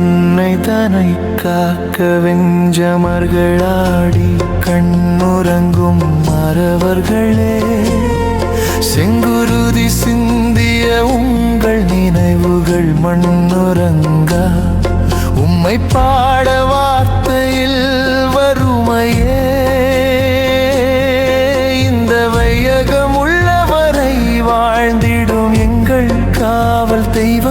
தன்னை தனை காக்க வெஞ்சமர்களாடி கண்ணுறங்கும் மறவர்களே செங்குருதி சிந்திய உங்கள் நினைவுகள் மண்ணுறங்கா. உம்மை பாட வார்த்தையில் வறுமையே இந்த வையகம் உள்ளவரை வாழ்ந்திடும் எங்கள் காவல் தெய்வம்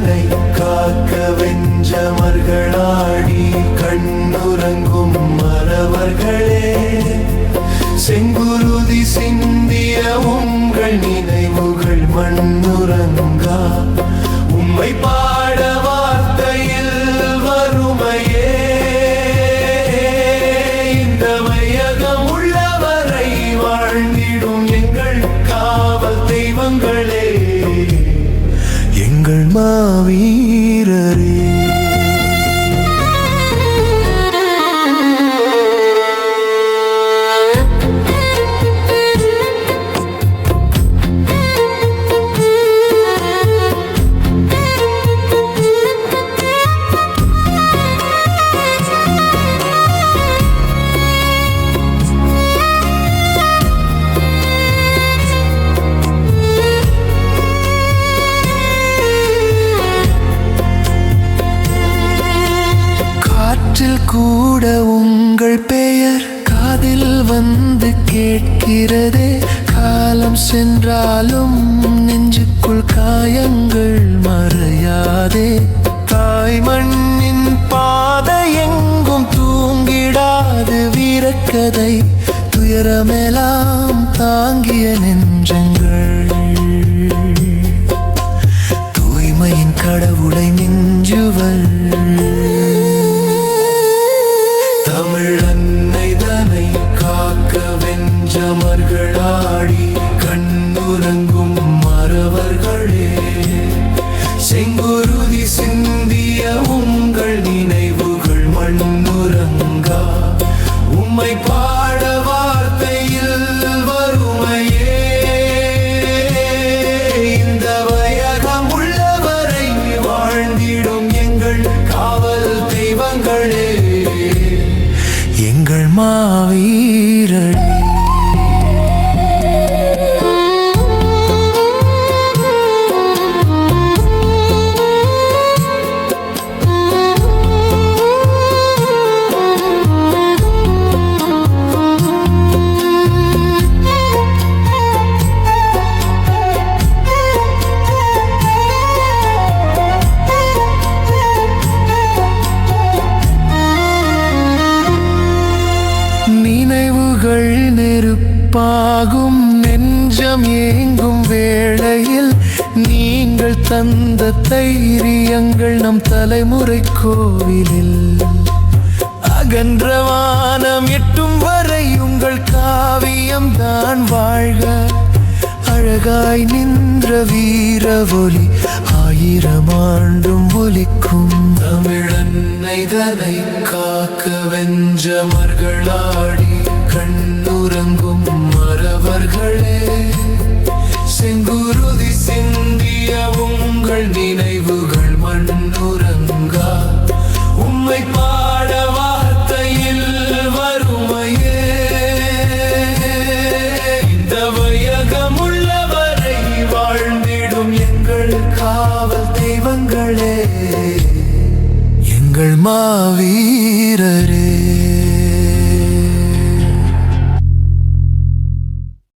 கண்ணனை காக்க வெஞ்சமர்களாடி கண்ணுறங்கும் மறவர்களே செங்குருதி சிந்திய உங்கள் நினைவுகள் மண்ணுறங்கா. எங்கள் கூட உங்கள் பெயர் காதில் வந்து கேட்கிறதே. காலம் சென்றாலும் நெஞ்சுக்குள் காயங்கள் மறையாதே. தாய் மண்ணின் பாதை எங்கும் தூங்கிடாது வீரக்கதை. துயரமெல்லாம் தாங்கிய நெஞ்சங்கள். அமர்களாடி கண்ணுறங்கும் மறவர்களே செங்குருதி சிந்திய உங்கள் நினைவுகள் மண்ணுறங்கா உம்மை பா நெருப்பாகும் நெஞ்சம் ஏங்கும் வேளையில் நீங்கள் தந்த தைரியங்கள் நம் தலைமுறை கோவிலில். அகன்றவானம் எட்டும் வரை உங்கள் காவியம் தான் வாழ்க. அழகாய் நின்ற வீர ஒலி ஆயிரம் ஆண்டும் ஒலிக்கும். தமிழன்னை தனை காக்க வெஞ்சமர்களாடி கண்ணுறங்கும் உங்கள் நினைவுகள் மண்ணுறங்கா? உம்மை பாட வார்த்தையில் வறுமையே. இந்த வையகம் உள்ளவரை வாழ்ந்திடும் எங்கள் காவல் தெய்வங்களே. எங்கள் மாவீரரே.